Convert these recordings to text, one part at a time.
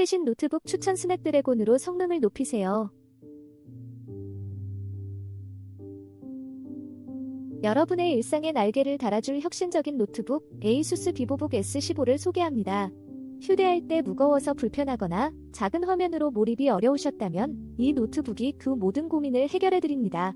최신 노트북 추천 스냅드래곤으로 성능을 높이세요. 여러분의 일상에 날개를 달아줄 혁신적인 노트북 에이수스 비보북 S15를 소개합니다. 휴대할 때 무거워서 불편하거나 작은 화면으로 몰입이 어려우셨다면 이 노트북이 그 모든 고민을 해결해드립니다.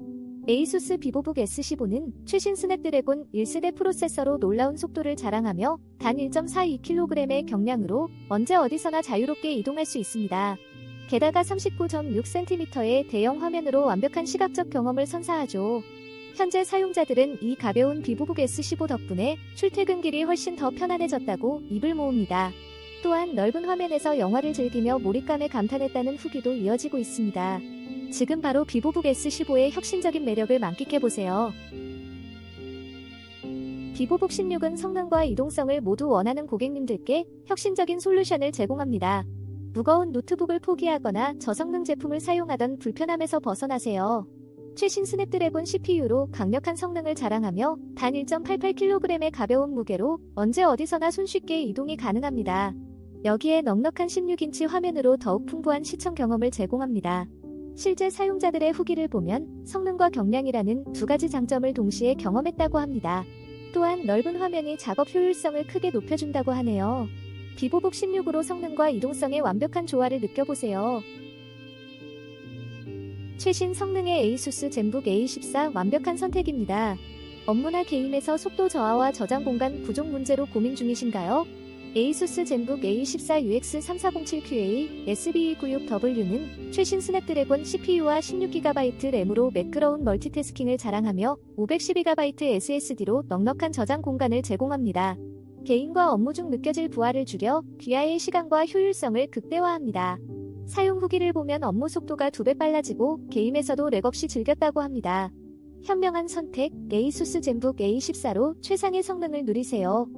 에이수스 비보북 S15는 최신 스냅드래곤 1세대 프로세서로 놀라운 속도를 자랑하며 단 1.42kg의 경량으로 언제 어디서나 자유롭게 이동할 수 있습니다. 게다가 39.6cm의 대형 화면으로 완벽한 시각적 경험을 선사하죠. 현재 사용자들은 이 가벼운 비보북 S15 덕분에 출퇴근길이 훨씬 더 편안해졌다고 입을 모읍니다. 또한 넓은 화면에서 영화를 즐기며 몰입감에 감탄했다는 후기도 이어지고 있습니다. 지금 바로 비보북 S15의 혁신적인 매력을 만끽해보세요. 비보북 16은 성능과 이동성을 모두 원하는 고객님들께 혁신적인 솔루션을 제공합니다. 무거운 노트북을 포기하거나 저성능 제품을 사용하던 불편함에서 벗어나세요. 최신 스냅드래곤 CPU로 강력한 성능을 자랑하며 단 1.88kg의 가벼운 무게로 언제 어디서나 손쉽게 이동이 가능합니다. 여기에 넉넉한 16인치 화면으로 더욱 풍부한 시청 경험을 제공합니다. 실제 사용자들의 후기를 보면 성능과 경량이라는 두 가지 장점을 동시에 경험했다고 합니다. 또한 넓은 화면이 작업 효율성을 크게 높여준다고 하네요. 비보북 16으로 성능과 이동성의 완벽한 조화를 느껴보세요. 최신 성능의 에이수스 젠북 A14 완벽한 선택입니다. 업무나 게임에서 속도 저하와 저장 공간 부족 문제로 고민 중이신가요? 에이수스 젠북 A14 UX3407QA SB296W는 최신 스냅드래곤 CPU와 16GB 램으로 매끄러운 멀티태스킹을 자랑하며 512GB SSD로 넉넉한 저장 공간을 제공합니다. 개인과 업무 중 느껴질 부하를 줄여 귀하의 시간과 효율성을 극대화합니다. 사용 후기를 보면 업무 속도가 두배 빨라지고 게임에서도 렉 없이 즐겼다고 합니다. 현명한 선택, 에이수스 젠북 A14로 최상의 성능을 누리세요.